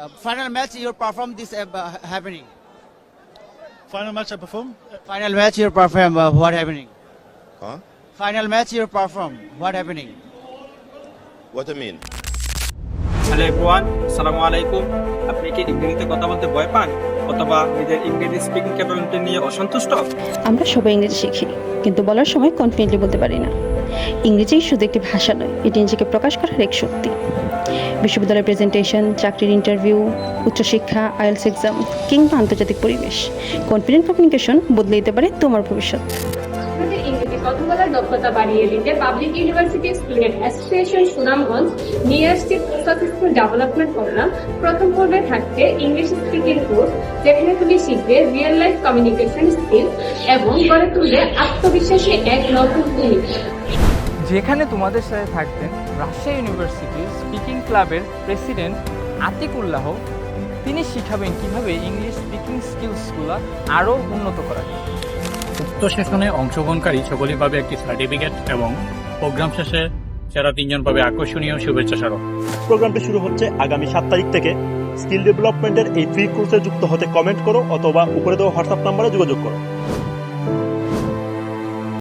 Uh, final match you perform this uh, uh, happening. Final match I perform? Final match you perform uh, what happening. Huh? Final match you perform what happening. What you mean? Hello everyone আসসালামু আলাইকুম আপনি কি ইংরেজিতে কথা বলতে ভয় পান অথবা নিজের ইংরেজি স্পিকিং ক্যাপাবিলিটি নিয়ে অসন্তুষ্ট আমরা সবাই ইংরেজি শিখি কিন্তু বলার সময় কনফিডেন্টলি বলতে পারি না ইংরেজি শুধু একটি ভাষা নয়, এটি নিজেকে প্রকাশ করার এক শক্তি। বিশ্ববিদ্যালয়ের প্রেজেন্টেশন, চাকরির ইন্টারভিউ, উচ্চশিক্ষা, আইএলস এক্সাম কিংবা আন্তর্জাতিক পরিবেশ, কনফিডেন্ট কমিউনিকেশন বদলে দিতে পারে তোমার ভবিষ্যৎ। কথা বলার দক্ষতা বাড়িয়ে দিতে public university student association Sunamganj নিয়ে আসছে প্রথম পর্বে থাকছে ইংলিশ স্পিকিং যেখানে তুমি শিখবে রিয়েল লাইফ কমিউনিকেশন স্কিল এবং গড়ে তুলবে আত্মবিশ্বাসী এক নতুন ভূমিকা যেখানে তোমাদের সাথে থাকবেন রাজশাহী ইউনিভার্সিটির স্পিকিং ক্লাবের প্রেসিডেন্ট আতিকুল্লাহ। তিনি শিখাবেন কীভাবে ইংলিশ স্পিকিং স্কিলসগুলো আরও উন্নত করা যায়। উক্ত সেশনে অংশগ্রহণকারী সকলেই পাবে একটি সার্টিফিকেট এবং প্রোগ্রাম শেষে সেরা তিনজন পাবে আকর্ষণীয় শুভেচ্ছা স্মারক। প্রোগ্রামটি শুরু হচ্ছে আগামী সাত তারিখ থেকে। স্কিল ডেভেলপমেন্টের এই ফ্রি কোর্সে যুক্ত হতে কমেন্ট করো অথবা উপরে দেওয়া হোয়াটসঅ্যাপ নাম্বারে যোগাযোগ করো।